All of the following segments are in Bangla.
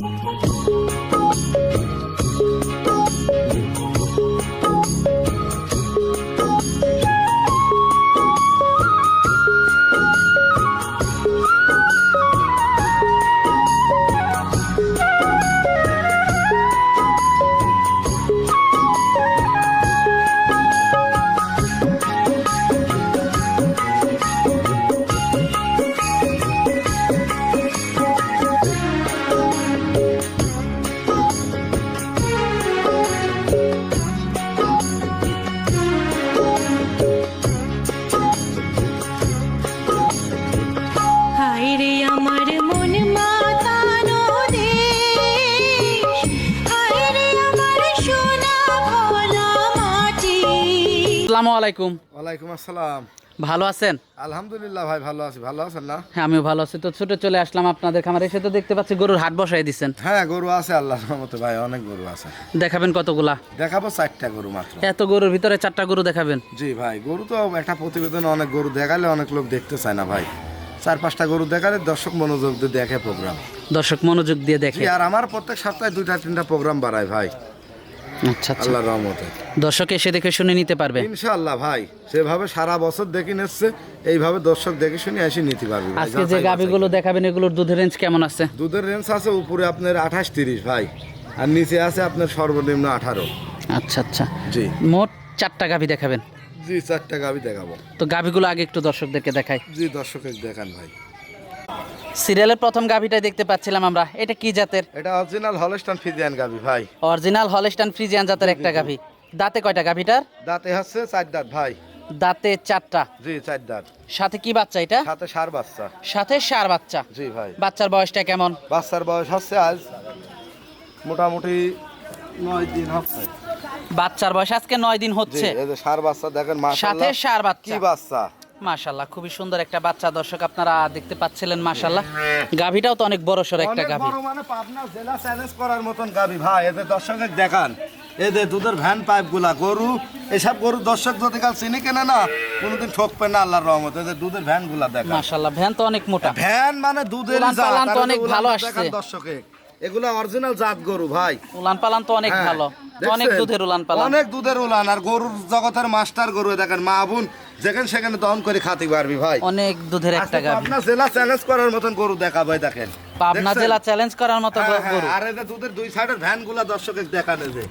হায় আসসালামু আলাইকুম। ওয়ালাইকুম আসসালাম। ভালো আছেন? আলহামদুলিল্লাহ ভাই ভালো আছি। ভালো আছেন না? হ্যাঁ আমিও ভালো আছি। তো ছোট চলে আসলাম আপনাদের খামারে। এসে তো দেখতে পাচ্ছি গরুর হাট বসাই দিচ্ছেন। হ্যাঁ গরু আছে আল্লাহ রহমতে ভাই অনেক গরু আছে। দেখাবেন কতগুলা? দেখাবো চারটা গরু মাত্র। এত গরুর ভিতরে চারটা গরু দেখাবেন? জি ভাই গরু তো একটা প্রতিবেদনে অনেক গরু দেখালে অনেক লোক দেখতে চায় না ভাই। চার পাঁচটা গরু দেখালে দর্শক মনোযোগ দিয়ে দেখে প্রোগ্রাম দর্শক মনোযোগ দিয়ে দেখে। আর আমার প্রত্যেক সপ্তাহে দুইটা তিনটা প্রোগ্রাম বাড়ায় ভাই। আচ্ছা আচ্ছা। রহমতে। দর্শক এসে দেখে শুনে নিতে পারবে। ইনশাআল্লাহ ভাই সেভাবে সারা বছর দেখি নিচ্ছে এইভাবে দর্শক দেখে শুনে এসে নিতে পারবে আজকে যে গাভিগুলো দেখাবেন এগুলোর দুধের রেঞ্জ কেমন আছে? দুধের রেঞ্জ আছে উপরে আপনার আঠাশ তিরিশ ভাই আর নিচে আছে আপনার সর্বনিম্ন আঠারো। আচ্ছা আচ্ছা। জি। মোট চারটা গাভি দেখাবেন। জি চারটা গাভি দেখাবো। তো গাভিগুলো আগে একটু দর্শকদেরকে দেখাই। জি দর্শকের দেখান ভাই। সিরিয়ালের প্রথম গাভিটাই দেখতে পাচ্ছিলাম আমরা। এটা কি জাতের? এটা অরিজিনাল হলস্টান ফিজিয়ান গাভি ভাই। অরিজিনাল হলস্টান ফ্রিজিয়ান জাতের একটা গাভি। দাঁতে কয়টা গাভিটার? দাঁতে হচ্ছে চার দাঁত ভাই। দাঁতে চারটা। জি চার দাঁত। সাথে কি বাচ্চা এটা? সাথে সার বাচ্চা। সাথে সার বাচ্চা। জি ভাই। বাচ্চার বয়সটা কেমন? বাচ্চার বয়স হচ্ছে আজ মোটামুটি নয় দিন হচ্ছে। বাচ্চার বয়স আজকে নয় দিন হচ্ছে। এই যে সার বাচ্চা দেখেন সাথে সার কি বাচ্চা বাচ্চা। মাশাল্লাহ খুবই সুন্দর একটা বাচ্চা দর্শক আপনারা দেখতে পাচ্ছিলেন মাশাল্লাহ গাভিটাও তো অনেক বড় সড় একটা গাভি। বড় মানে পাবনা জেলা চ্যালেঞ্জ করার মতন গাভি। ভাই এদের দর্শকের দেখান। এদের দুধের ভ্যান পাইপগুলা গরু এসব গরু দর্শক যদি কাল চিনি কেনে না কোনোদিন ঠকবে না আল্লাহর রহমত। এদের দুধের ভ্যানগুলা দেখান। মাশাল্লাহ ভ্যান তো অনেক মোটা। ভ্যান মানে দুধের জাত, অনেক ভালো আসছে। দর্শকে। এগুলো অরিজিনাল জাত গরু ভাই। উলান পালান তো অনেক হ্যাঁ, ভালো। অনেক দুধের উলান পালান। অনেক দুধের উলান। আর গরুর জগতের মাস্টার গরু দেখেন মা বোন যেখানে সেখানে দহন করে খাতে পারবি ভাই। অনেক দুধের একটা আজকে গাভি। পাবনা জেলা চ্যালেঞ্জ করার মতন গরু দেখা ভাই দেখেন। পাবনা জেলা চ্যালেঞ্জ করার মতো হ্যাঁ, হ্যাঁ, গরু আর এদের দুধের দুই সাইডের ভ্যানগুলা দর্শকের দেখানো যে।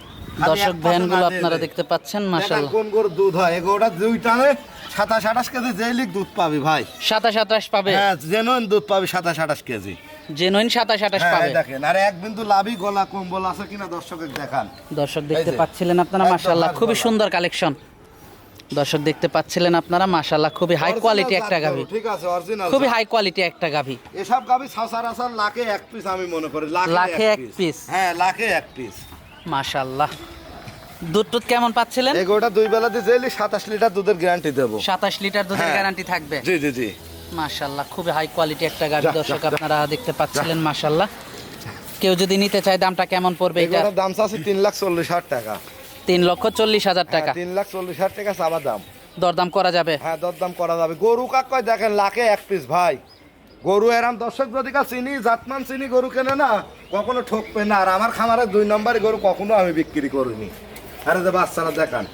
দর্শক ভ্যানগুলো আপনারা দেখতে পাচ্ছেন দেখেন মাশাল্লাহ কোন গরুর দুধ হয়। এগোটা দুই টানে সাতাশ আঠাশ কেজি যেই লিক দুধ পাবি ভাই। সাতাশ আঠাশ পাবে? হ্যাঁ জেনুইন দুধ পাবি সাতাশ আঠাশ কেজি। জেনুইন সাতাশ আঠাশ হ্যাঁ পাবে। দেখেন আর এক বিন্দু লাভি গলা কম্বল আছে কিনা দর্শকের দেখান। দর্শক দেখতে পাচ্ছিলেন আপনারা মাশাল্লাহ খুবই সুন্দর কালেকশন দর্শক দেখতে পাচ্ছিলেন আপনারা মাশাল্লাহ খুবই হাই কোয়ালিটি একটা গাভি। ঠিক আছে অরিজিনাল খুবই হাই কোয়ালিটি একটা গাভি। এসব গাভি সচরাচর লাখে এক পিস আমি মনে করি লাখে এক piece? হ্যাঁ লাখে এক পিস মাশাল্লাহ দুধ টুধ কেমন পাচ্ছিলেন? এগোটা দুই বেলাতে জেলি সাতাশ লিটার দুধের গ্যারান্টি দেবো। সাতাশ লিটার দুধের। গ্যারান্টি থাকবে? জি জি জি। মাশাল্লাহ খুবই হাই কোয়ালিটি একটা গাভি দর্শক। আপনারা দেখতে পাচ্ছিলেন মাশাল্লাহ কেউ যদি নিতে চায় দামটা কেমন পড়বে এটা? দাম আছে তিন লাখ চল্লিশ হাজার টাকা। তিন লক্ষ চল্লিশ হাজার টাকা। হ্যাঁ, তিন লাখ চল্লিশ হাজার টাকা চাবা দাম দরদাম করা যাবে? হ্যাঁ দরদাম করা যাবে। গরু কাক কয় দেখেন লাখে এক পিস ভাই। গরু এরাম দর্শক যদি চিনি জাতমান চিনি গরু কেনে না কখনো ঠকবে না। আর আমার খামারে দুই নম্বরে গরু কখনো আমি বিক্রি করিনি। আরে যে বাচ্চারা দেখান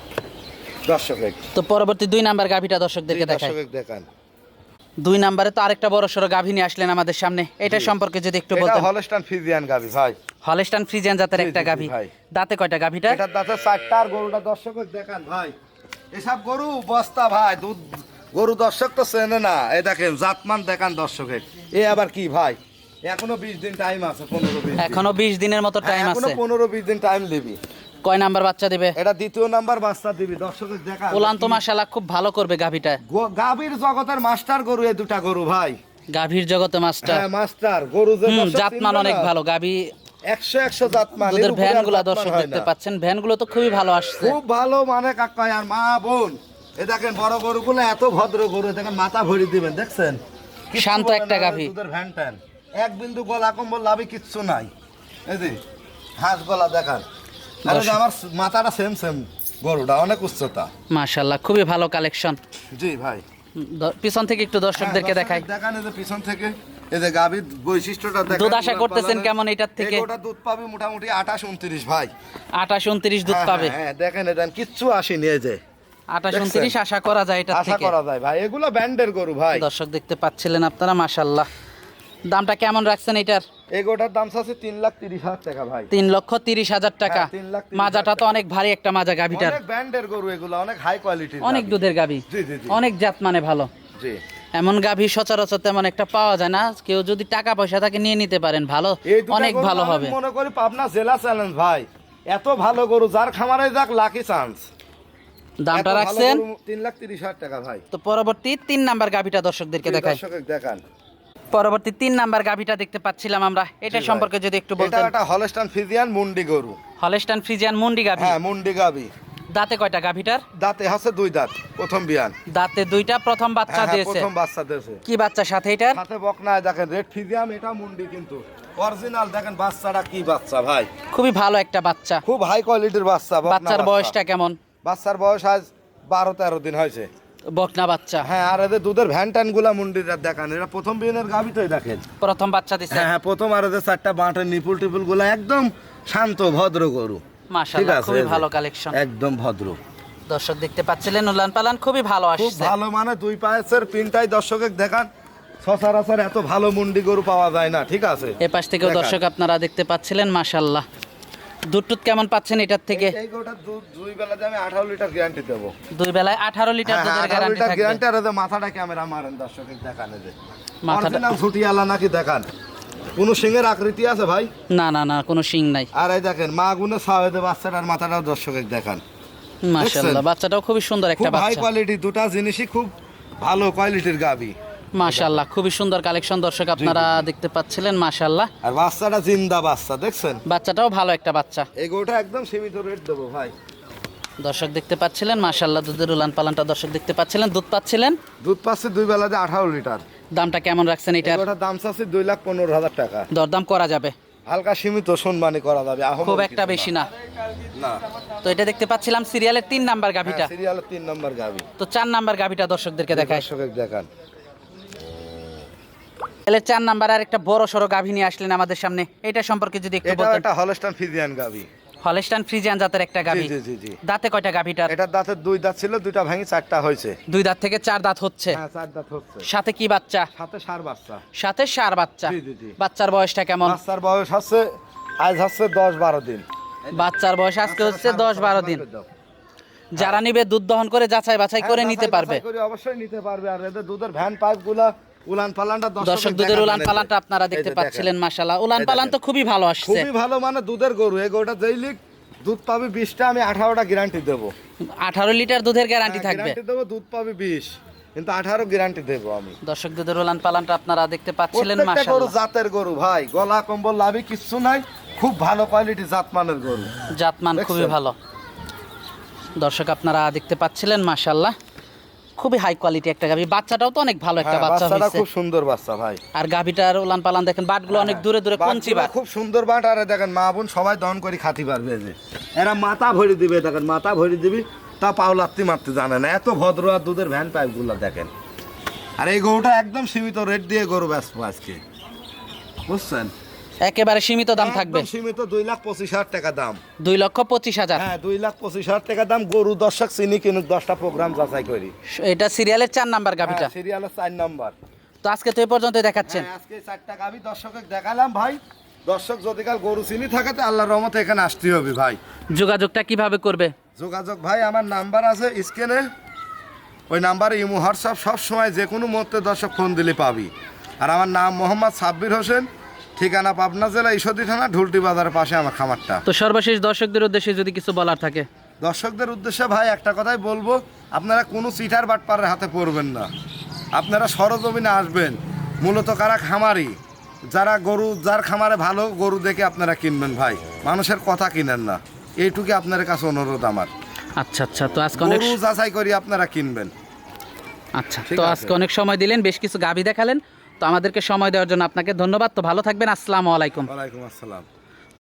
দর্শকে তো পরবর্তী দুই নাম্বার গাভিটা দর্শকদেরকে দেখান। দুই নাম্বারে তো আরেকটা বড় সড়ো গাভী নিয়ে আসলেন আমাদের সামনে। এটা সম্পর্কে যদি একটু এটা বলতেন। হলস্টান ফিজিয়ান গাবি ভাই। হলস্টান ফ্রিজিয়ান জাতের একটা গাভী। দাঁতে কয়টা গাভীটা? এটার দাঁতে চারটা আর গরুটা দর্শক দেখান ভাই। এসব গরু বস্তা ভাই দুধ। গরু দর্শক তো চেনে না। এই দেখেন জাতমান দেখান দর্শকের। এ আবার কি ভাই? এখনও বিশ দিন টাইম আছে পনেরো বিশ দিন। এখনও বিশ দিনের মতো হ্যাঁ, টাইম এখনও আছে। পনেরো বিশ দিন টাইম দিবি কয় নাম্বার বাচ্চা দিবে? এটা দ্বিতীয় নাম্বার বাচ্চা দিবি দর্শকের দেখা। ওলান তো মাশাল্লাহ খুব ভালো করবে গাভীটা। গাভীর জগতের মাস্টার গরু এই দুটা গরু ভাই। গাভীর জগতে মাস্টার। হ্যাঁ মাস্টার। গরু জাতমান অনেক ভালো। গাভী একশো একশো জাতমান দর্শক দেখতে পাচ্ছেন তো খুবই ভালো আসছে। খুব ভালো মানে কাকা আর মা বোন। এ দেখেন বড় গরুগুলো এত ভদ্র গরু দেখেন মাথা ভরি দিবেন দেখছেন? শান্ত একটা গাভী। ভ্যান ট্যান এক বিন্দু গলা কম্বল লাভি কিচ্ছু নাই। এই যে হাঁস গলা দেখান। আরে আমার মাথাটা সেম সেম গরুটা অনেক উচ্চতা। মাশাল্লাহ খুবই ভালো কালেকশন জি ভাই। পিছন থেকে একটু দর্শকদেরকে হ্যাঁ, দেখাই। দেখান যে পিছন থেকে। এই যে গাভীর বৈশিষ্ট্যটা দেখেন দুধ আশা করতেছেন কেমন এটার থেকে? দুধ পাবে মোটামুটি আঠাশ উনত্রিশ ভাই। আঠাশ উনত্রিশ দুধ হ্যাঁ, পাবে। হ্যাঁ, হ্যাঁ, দেখেন এটা কিচ্ছু আসেনি এই যে। আঠাশ দেখছেন? উনত্রিশ আশা করা যায় এটার আশা করা যায় ভাই। এগুলো ব্যান্ডের গরু ভাই। দর্শক দেখতে পাচ্ছিলেন আপনারা মাশাল্লাহ দামটা কেমন রাখছেন এটার? এগোটার দাম আছে তিন লাখ তিরিশ হাজার টাকা ভাই। তিন লক্ষ তিরিশ হাজার টাকা। হ্যাঁ, তিরিশ মাজাটা তো অনেক ভারী একটা মাজা গাভিটার। ব্যান্ডের গরু এগুলো অনেক হাই কোয়ালিটির অনেক দুধের গাভি। অনেক জাত মানে ভালো। জি। এমন গাভি সচরাচর তেমন একটা পাওয়া যায় না। কেউ যদি টাকা পয়সা থাকে নিয়ে নিতে পারেন ভালো। অনেক ভালো হবে। মনে করি পাবনা জেলা চ্যালেঞ্জ ভাই। এত ভালো গরু যার খামারে যাক লাকি চান্স দামটা রাখছেন? তিন লাখ তিরিশ হাজার টাকা ভাই। তো পরবর্তী তিন নাম্বার গাভিটা দর্শকদেরকে দেখায় দর্শক দেখান। পরবর্তী তিন নাম্বার গাভিটা দেখতে পাচ্ছিলাম আমরা। এটা সম্পর্কে যদি একটু বলতেন। এটা একটা হলস্টান ফিজিয়ান মুন্ডি গরু। হলেস্টান ফ্রিজিয়ান মুন্ডি গাভি। হ্যাঁ মুন্ডি গাবি দাঁতে কয়টা গাভিটার? দাঁতে আছে দুই দাঁত প্রথম বিয়ান। দাঁতে দুইটা প্রথম বাচ্চা হ্যাঁ, হ্যাঁ, দিয়েছে। প্রথম বাচ্চা দিয়েছে। কি বাচ্চা সাথে এটার? সাথে বকনায় দেখেন রেড ফিজিয়াম এটা মুন্ডি কিন্তু। অরিজিনাল দেখেন বাচ্চাটা কি বাচ্চা ভাই। খুবই ভালো একটা বাচ্চা। খুব হাই কোয়ালিটির বাচ্চা বাচ্চার বয়সটা কেমন? বাচ্চার বয়স আজ বারো তেরো দিন হয়েছে। বকনা বাচ্চা। হ্যাঁ আর এদের দুধের ভ্যান ট্যানগুলা মুন্ডির দেখান। এটা প্রথম বিয়ানের গাবি তো দেখেন। প্রথম বাচ্চা দিছে। হ্যাঁ হ্যাঁ প্রথম আর এদের চারটা বাঁটের নিপুল টিপুলগুলা একদম শান্ত ভদ্র গরু। মাশাআল্লাহ খুবই ভালো কালেকশন একদম ভদ্র। দর্শক দেখতে পাচ্ছিলেন উলান পালান খুবই ভালো খুব ভালো মানে দুই পায়ের পিনটাই দর্শকের দেখান। সচরাচর এত ভালো মুন্ডি গরু পাওয়া যায় না ঠিক আছে? এ পাশ থেকেও দর্শক আপনারা দেখতে পাচ্ছিলেন মাশাআল্লাহ। দুধ টুধ কেমন পাচ্ছেন এটার থেকে? এই দুধ দুই বেলাতে আমি আঠারো লিটার গ্যারান্টি দেবো। দুই বেলায় আঠারো লিটার হ্যাঁ, দুধের গ্যারান্টি থাকবে। গ্যারান্টি আর মাথাটা ক্যামেরা মারেন দর্শকের দেখান যে। মাথাটা- নাকি দেখান। কোন সিংহের আকৃতি আছে ভাই? না না না কোনো শিং নাই। আর এই দেখেন মা গুনে বাচ্চাটার মাথাটাও দর্শকের দেখান। মাশাআল্লাহ বাচ্চাটাও খুবই সুন্দর একটা হাই কোয়ালিটি দুটা জিনিসই খুব ভালো কোয়ালিটির গাবি। মাশাআল্লাহ খুবই সুন্দর কালেকশন দর্শক আপনারা দেখতে পাচ্ছিলেন মাশাআল্লাহ। আর বাচ্চাটা জিন্দা বাচ্চা দেখছেন? বাচ্চাটাও ভালো একটা বাচ্চা। এই গরুটা একদম সীমিত রেট দেবো ভাই। দর্শক দেখতে পাচ্ছিলেন মাশাআল্লাহ দুধের উলান পালানটা দর্শক দেখতে পাচ্ছিলেন দুধ পাচ্ছিলেন? দুধ পাচ্ছে দুই বেলাতে আঠারো লিটার। দামটা কেমন রাখছেন এই এটার? দাম চাচ্ছে দুই লাখ পনেরো হাজার টাকা। দরদাম করা যাবে। হালকা সীমিত সম্মানী করা যাবে খুব একটা বেশি না। না। তো এটা দেখতে পাচ্ছিলাম সিরিয়ালের তিন নাম্বার গাভিটা। সিরিয়ালের তিন নম্বর গাবি তো চার নাম্বার গাভিটা দর্শকদেরকে দেখায় দর্শকের দেখান। তাহলে চার নাম্বার আর একটা বড় সড়ো গাভী নিয়ে আসলেন আমাদের সামনে। এটা সম্পর্কে যদি একটু বলতেন। গাবি হলেস্টান ফ্রিজিয়ান জাতের একটা গাভী। জি, জি, জি। দাঁতে কয়টা গাভীটার দাঁতের দুই দাঁত ছিল দুইটা ভাঙি চারটা হয়েছে। দুই দাঁত থেকে চার দাঁত হচ্ছে। হ্যাঁ চার দাঁত হচ্ছে। সাথে কি বাচ্চা? সাথে সার বাচ্চা। সাথে সার বাচ্চা। জি, জি, জি। বাচ্চার বয়সটা কেমন? বাচ্চার বয়স হচ্ছে আজ হচ্ছে দশ বারো দিন। বাচ্চার বয়স আজকে হচ্ছে দশ বারো দিন। যারা নিবে দুধ দহন করে যাচাই বাছাই করে হ্যাঁ, নিতে বাছাই পারবে। করে অবশ্যই নিতে পারবে। আর এদের দুধের ভ্যান পাইপগুলা উলান পালানটা দর্শক উলান পালানটা আপনারা দেখতে পাচ্ছিলেন মাশাল্লাহ উলান পালান তো খুবই ভালো আসছে। খুবই ভালো মানে দুধের গরু। এই গরুটা যেই লিখ দুধ পাবে বিশটা আমি আঠারোটা গ্যারান্টি দেবো। আঠারো লিটার দুধের গ্যারান্টি থাকবে। গ্যারান্টি দেবো দুধ পাবে বিশ। কিন্তু আঠারো গ্যারান্টি দেবো আমি। দর্শক দুধের উলান পালানটা আপনারা দেখতে পাচ্ছিলেন গরু জাতের গরু ভাই। গলা কম্বল লাভি কিচ্ছু নাই। খুব ভালো কোয়ালিটি জাতমানের গরু। জাতমান খুবই ভালো। দর্শক আপনারা দেখতে পাচ্ছিলেন মাশাল্লাহ খুবই হাই কোয়ালিটি একটা গাভী। বাচ্চাটাও তো অনেক ভালো একটা হ্যাঁ, বাচ্চা হয়েছে খুব সুন্দর বাচ্চা ভাই। আর গাভীটার উলান পালান দেখেন বাটগুলো অনেক দূরে দূরে কঞ্চি বাট। খুব সুন্দর বাট আর দেখেন মা বোন সবাই দহন করে খাতি পারবে যে। এরা মাথা ভরে দিবে দেখেন মাথা ভরে দিবি তা পাও লাত্তি মারতে জানে না। এত ভদ্র আর দুধের ভ্যান পাইপগুলো দেখেন। আর এই গরুটা একদম সীমিত রেট দিয়ে গরু ব্যস্ত আজকে। বুঝছেন? একেবারে সীমিত দাম থাকবে। সীমিত দুই লাখ পঁচিশ হাজার টাকা দাম। দুই লক্ষ পঁচিশ হাজার। হ্যাঁ দুই লাখ পঁচিশ হাজার টাকা দাম। গরু দর্শক চিনি কিনুক দশটা প্রোগ্রাম যাচাই করি। এটা সিরিয়ালের চার নাম্বার গাভীটা। সিরিয়ালের চার নম্বর। তো আজকে তো এই পর্যন্ত দেখাচ্ছেন। হ্যাঁ, আজকে চারটা গাভি দর্শকের দেখালাম ভাই। দর্শক যদি কাল গরু চিনি থাকে তো আল্লাহর রহমতে এখানে আসতে হবে ভাই। যোগাযোগটা কীভাবে করবে? যোগাযোগ ভাই আমার নাম্বার আছে স্ক্রিনে। ওই নাম্বারে ইমো হোয়াটসঅ্যাপ সব সময় যে কোনো মুহূর্তে দর্শক ফোন দিলে পাবি। আর আমার নাম মোহাম্মদ সাব্বির হোসেন। ঠিকানা পাবনা জেলা ঈশ্বরদী থানা ঢুলটি বাজারের পাশে আমার খামারটা। তো সর্বশেষ দর্শকদের উদ্দেশ্যে যদি কিছু বলার থাকে। দর্শকদের উদ্দেশ্যে ভাই একটা কথাই বলব আপনারা কোনো চিটার বাটপারের হাতে পড়বেন না। আপনারা সরজমিনে আসবেন মূলত কারা খামারি যারা গরু যার খামারে ভালো গরু দেখে আপনারা কিনবেন ভাই। মানুষের কথা কিনেন না এইটুকু আপনার কাছে অনুরোধ আমার। আচ্ছা আচ্ছা তো আজকে অনেক যাচাই করি আপনারা কিনবেন। আচ্ছা তো আজকে অনেক সময় দিলেন বেশ কিছু গাভী দেখালেন। তো আমাদেরকে সময় দেওয়ার জন্য আপনাকে ধন্যবাদ। তো ভালো থাকবেন। আসসালামু আলাইকুম। আসসালাম।